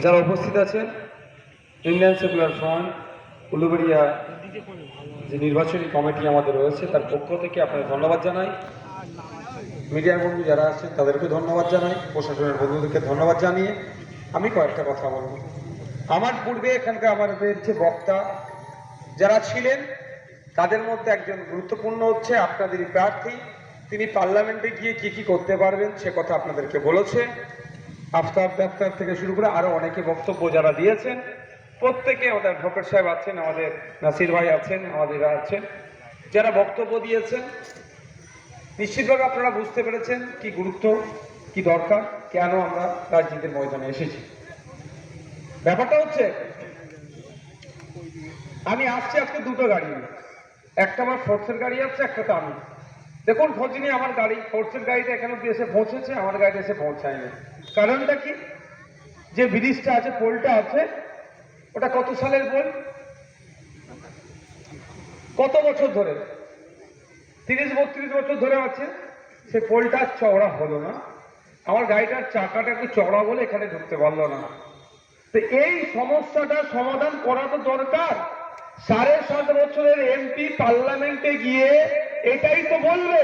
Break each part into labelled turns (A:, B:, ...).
A: যারা উপস্থিত আছেন, ইন্ডিয়ান সেকুলার ফ্রন্ট, উলুবেড়িয়া যে নির্বাচনী কমিটি আমাদের রয়েছে, তার পক্ষ থেকে আপনাদের ধন্যবাদ জানাই। মিডিয়ার বন্ধু যারা আছেন তাদেরকে ধন্যবাদ জানাই। প্রশাসনের বন্ধুদেরকে ধন্যবাদ জানিয়ে আমি কয়েকটা কথা বলব। আমার পূর্বে এখানকার আমাদের যে বক্তা যারা ছিলেন, তাদের মধ্যে একজন গুরুত্বপূর্ণ হচ্ছে আপনাদেরই প্রার্থী। তিনি পার্লামেন্টে গিয়ে কি কি করতে পারবেন, সে কথা আপনাদেরকে বলেছে। আফতাব ডাক্তার থেকে শুরু করে আরও অনেকে বক্তব্য যারা দিয়েছেন, প্রত্যেকে আমাদের অ্যাডভোকেট সাহেব আছেন, আমাদের নাসির ভাই আছেন, আমাদের আছেন। যারা বক্তব্য দিয়েছেন, নিশ্চিতভাবে আপনারা বুঝতে পেরেছেন কি গুরুত্ব, কি দরকার, কেন আমরা রাজনীতির ময়দানে এসেছি। ব্যাপারটা হচ্ছে, আমি আসছি আজকে দুটো গাড়ি একটা আমার ফোর্সের গাড়ি আসছে একটা তো আমি। দেখুন খোঁজ আমার গাড়ি, ফোর্সের গাড়িটা এখানে এসে পৌঁছেছে আমার গাড়িটা এসে পৌঁছায়নি। কারণটা কি? যে ব্রিজটা আছে, পোলটা আছে, ওটা কত সালের পোল? কত বছর ধরে? তিরিশ, বত্রিশ বছর ধরে আছে। সে পোলটা চওড়া হলো না। আমার গাড়িটার চাকাটা একটু চওড়া বলে এখানে ঢুকতে পারল না। তো এই সমস্যাটা সমাধান করা তো দরকার। সাড়ে সাত বছরের এমপি পার্লামেন্টে গিয়ে এটাই তো বলবে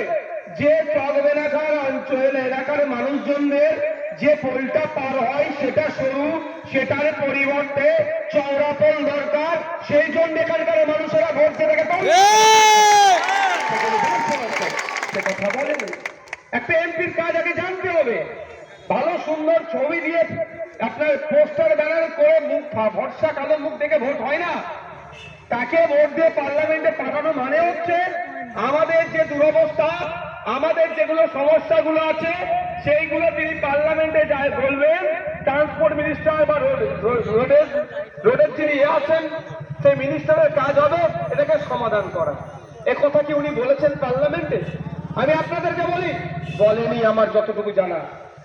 A: যে চকবেনাকার অঞ্চল এলাকার মানুষজনদের যে পোলটা পার হয় সেটা সরু সেটার পরিবর্তে চওড়া পোল দরকার। সেই জন্য এখানকার মানুষেরা ভোট দেবে সে কথা বলেনি একটা এমপির কাজ আগে জানতে হবে। ভালো সুন্দর ছবি দিয়ে আপনার পোস্টার ব্যানার করে মুখ ভরসা কালো মুখ দেখে ভোট হয় না। তাকে ভোট দিয়ে পার্লামেন্টে পাঠানো মানে হচ্ছে আমাদের যে দুরবস্থা আমাদের যেগুলো সমস্যাগুলো আছে সেইগুলো তিনি পার্লামেন্টে যায় বলবেন ট্রান্সপোর্ট মিনিস্টার বা রোড- রোড- রোডের রোডের যিনি ইয়ে আছেন, সেই মিনিস্টারের কাজ হবে, এটাকে সমাধান করা। এ কথা কি উনি বলেছেন পার্লামেন্টে? আমি আপনাদেরকে বলি, বলেনি আমার যতটুকু জানা।